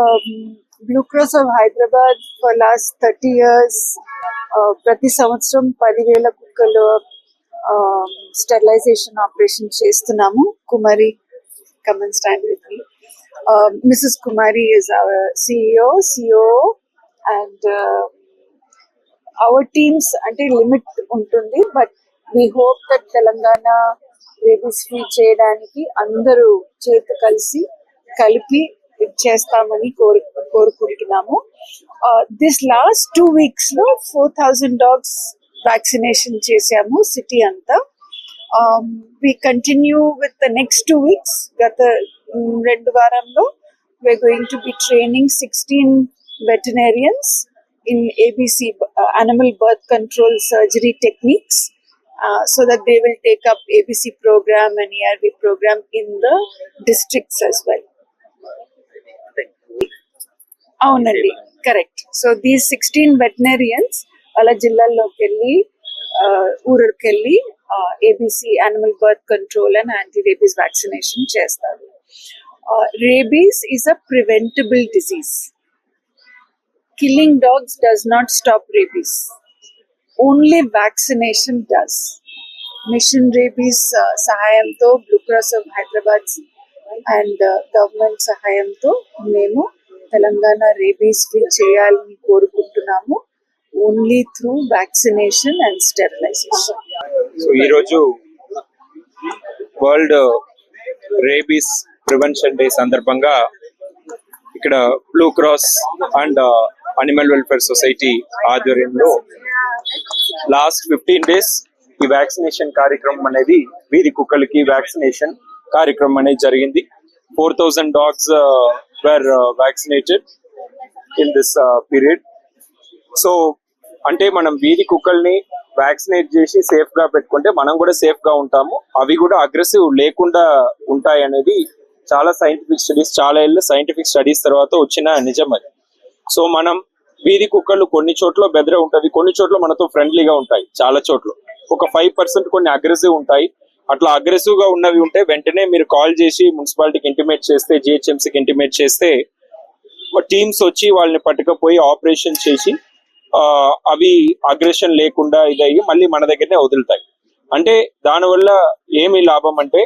um, Blue Cross of Hyderabad for last 30 years, uh, ప్రతి సంవత్సరం పదివేల కుక్కలు స్టెరిలైజేషన్ ఆపరేషన్ చేస్తున్నాము. Kumari come on stand with me Mrs Kumari is our CEO CO and our teams అంటే limit ఉంటుంది but we hope that Telangana rabies free చేయడానికి అందరూ చేతి కలిసి కలిపి చేస్తామని కోరు కోరుకుంటున్నాము. దిస్ లాస్ట్ టూ వీక్స్లో ఫోర్ థౌజండ్ డాగ్స్ వ్యాక్సినేషన్ చేశాము సిటీ అంతా. We continue with the next two weeks గత రెండు వారంలో we're going to be training 16 veterinarians in ABC uh, animal birth control surgery techniques. uh, so that they will take up ABC program and ERV program in the districts as well. అవునండి correct so these sixteen veterinarians వాళ్ళ జిల్లాల్లోకి వెళ్ళి ఊరికి వెళ్ళి ABC animal birth control and anti rabies vaccination చేస్తారు rabies is a preventable disease killing dogs does not stop rabies only vaccination does mission rabies సహాయంతో blue cross of Hyderabad and government సహాయంతో మేము Telangana rabies free చేయాలని కోరుకుంటున్నాము only through vaccination and sterilisation so ఈరోజు world rabies prevention day సందర్భంగా ఇక్కడ blue cross and animal welfare society ఆధ్వర్యంలో last fifteen days ఈ వ్యాక్సినేషన్ కార్యక్రమం అనేది వీధి కుక్కలకి వ్యాక్సినేషన్ కార్యక్రమం అనేది జరిగింది. Four thousand dogs were vaccinated in this period so అంటే మనం వీధి కుక్కల్ని వ్యాక్సినేట్ చేసి సేఫ్గా పెట్టుకుంటే మనం కూడా సేఫ్గా ఉంటాము. అవి కూడా అగ్రెసివ్ లేకుండా ఉంటాయి అనేది చాలా సైంటిఫిక్ స్టడీస్ చాలా ఏళ్ళు సైంటిఫిక్ స్టడీస్ తర్వాత వచ్చిన నిజం అది. సో మనం వీధి కుక్కలు కొన్ని చోట్ల బెదరే ఉంటది కొన్ని చోట్ల మనతో ఫ్రెండ్లీగా ఉంటాయి చాలా చోట్ల. ఒక ఫైవ్ పర్సెంట్ కొన్ని అగ్రెసివ్ ఉంటాయి. అట్లా అగ్రెసివ్గా ఉన్నవి ఉంటే వెంటనే మీరు కాల్ చేసి మున్సిపాలిటీకి ఇంటిమేట్ చేస్తే జిహెచ్ఎంసీకి ఇంటిమేట్ చేస్తే టీమ్స్ వచ్చి వాళ్ళని పట్టుకపోయి ఆపరేషన్ చేసి అవి అగ్రెషన్ లేకుండా ఇదయ్యి మళ్ళీ మన దగ్గరనే వదులుతాయి. అంటే దానివల్ల ఏమి లాభం అంటే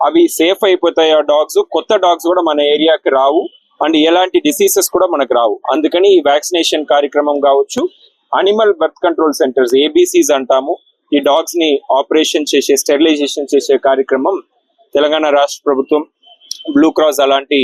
అవి సేఫ్ అయిపోతాయి ఆ డాగ్స్ కొత్త డాగ్స్ కూడా మన ఏరియాకి రావు. అండ్ ఎలాంటి డిసీజెస్ కూడా మనకు రావు. అందుకని ఈ వ్యాక్సినేషన్ కార్యక్రమం కావచ్చు animal birth control centres ABCs అంటాము. ఈ డాగ్స్ని ఆపరేషన్ చేసే స్టెరిలైజేషన్ చేసే కార్యక్రమం తెలంగాణ రాష్ట్ర ప్రభుత్వం బ్లూ క్రాస్ అలాంటి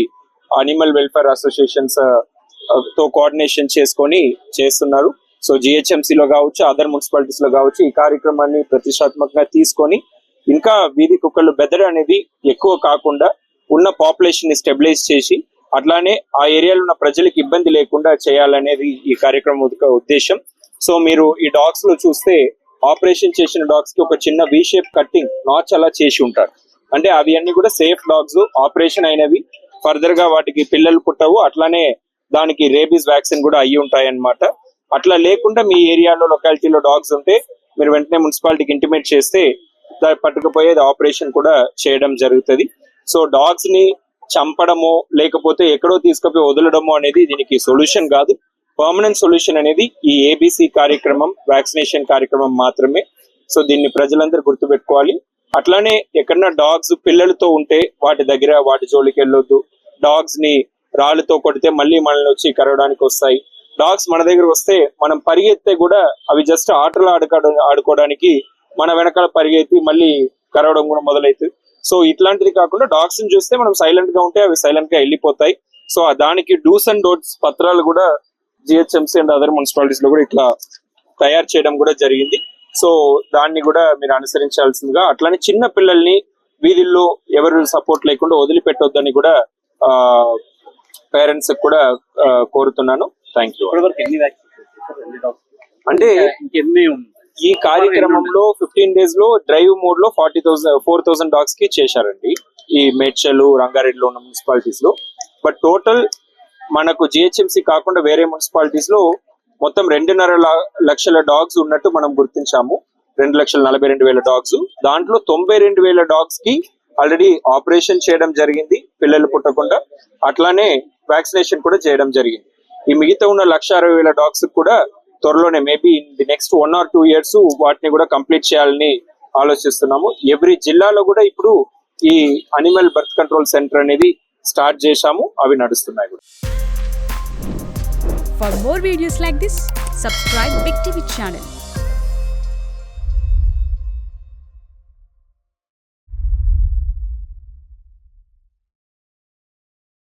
అనిమల్ వెల్ఫేర్ అసోసియేషన్స్తో కోఆర్డినేషన్ చేసుకొని చేస్తున్నారు. సో జిహెచ్ఎంసీలో లో కావచ్చు అదర్ మున్సిపాలిటీస్లో కావచ్చు ఈ కార్యక్రమాన్ని ప్రతిష్టాత్మకంగా తీసుకొని ఇంకా వీధి కుక్కలు బెదర్ అనేది ఎక్కువ కాకుండా ఉన్న పాపులేషన్ని స్టెబిలైజ్ చేసి అట్లానే ఆ ఏరియాలో ఉన్న ప్రజలకు ఇబ్బంది లేకుండా చేయాలనేది ఈ కార్యక్రమం ఉద్దేశం. సో మీరు ఈ డాగ్స్లో చూస్తే ఆపరేషన్ చేసిన డాగ్స్కి ఒక చిన్న వి షేప్ కట్టింగ్ నాచ్ అలా చేసి ఉంటారు. అంటే అవి అన్ని కూడా సేఫ్ డాగ్స్ ఆపరేషన్ అయినవి. ఫర్దర్గా వాటికి పిల్లలు పుట్టవు. అట్లానే దానికి రేబీస్ వ్యాక్సిన్ కూడా అయ్యి ఉంటాయి అన్నమాట అట్లా లేకుండా మీ ఏరియాలో లొకాలిటీలో డాగ్స్ ఉంటే మీరు వెంటనే మున్సిపాలిటీకి ఇంటిమేట్ చేస్తే పట్టుకుపోయేది ఆపరేషన్ కూడా చేయడం జరుగుతుంది. సో డాగ్స్ని చంపడమో లేకపోతే ఎక్కడో తీసుకుపోయి వదలడమో అనేది దీనికి సొల్యూషన్ కాదు. పర్మనెంట్ సొల్యూషన్ అనేది ఈ ఏబిసి కార్యక్రమం వ్యాక్సినేషన్ కార్యక్రమం మాత్రమే. సో దీన్ని ప్రజలందరూ గుర్తుపెట్టుకోవాలి. అట్లానే ఎక్కడన్నా డాగ్స్ పిల్లలతో ఉంటే వాటి దగ్గర వాటి జోలికి వెళ్ళొద్దు. డాగ్స్ని రాళ్ళతో కొడితే మళ్ళీ మనల్ని వచ్చి కరవడానికి వస్తాయి. డాగ్స్ మన దగ్గర వస్తే మనం పరిగెత్తే కూడా అవి జస్ట్ ఆటలు ఆడుకో ఆడుకోవడానికి మన వెనకాల పరిగెత్తి మళ్ళీ కరవడం కూడా మొదలవుతుంది సో ఇట్లాంటిది కాకుండా డాగ్స్ని చూస్తే మనం సైలెంట్గా ఉంటే అవి సైలెంట్గా వెళ్ళిపోతాయి. సో దానికి డూస్ అండ్ డోట్స్ పత్రాలు కూడా జిహెచ్ఎంసీ అండ్ అదర్ మున్సిపాలిటీస్లో కూడా ఇట్లా తయారు చేయడం కూడా జరిగింది. సో దాన్ని కూడా మీరు అనుసరించాల్సిందిగా అట్లానే చిన్న పిల్లల్ని వీధుల్లో ఎవరు సపోర్ట్ లేకుండా వదిలిపెట్టొద్దని కూడా పేరెంట్స్ కూడా కోరుతున్నాను. థ్యాంక్ యూ అంటే ఇంకెన్ని ఈ కార్యక్రమంలో ఫిఫ్టీన్ డేస్లో డ్రైవ్ మోడ్లో ఫార్టీ థౌసండ్ ఫోర్ థౌసండ్ డాగ్స్కి చేశారండి. ఈ మేడ్చల్ రంగారెడ్డిలో ఉన్న మున్సిపాలిటీస్లో. బట్ టోటల్ మనకు జిహెచ్ఎంసీ కాకుండా వేరే మున్సిపాలిటీస్లో మొత్తం రెండున్నర లక్షల డాగ్స్ ఉన్నట్టు మనం గుర్తించాము. రెండు లక్షల నలభై రెండు వేల డాగ్స్ దాంట్లో తొంభై రెండు వేల డాగ్స్కి ఆల్రెడీ ఆపరేషన్ చేయడం జరిగింది పిల్లలు పుట్టకుండా. అట్లానే వ్యాక్సినేషన్ కూడా చేయడం జరిగింది. ఈ మిగతా ఉన్న లక్ష అరవై వేల డాగ్స్ కూడా త్వరలోనే maybe in the next one or two years వాటిని కూడా కంప్లీట్ చేయాలని ఆలోచిస్తున్నాము. ఎవ్రీ జిల్లాలో కూడా ఇప్పుడు ఈ అనిమల్ బర్త్ కంట్రోల్ సెంటర్ అనేది స్టార్ట్ చేశాము అవి నడుస్తున్నాయి కూడా. For more videos like this, subscribe Big TV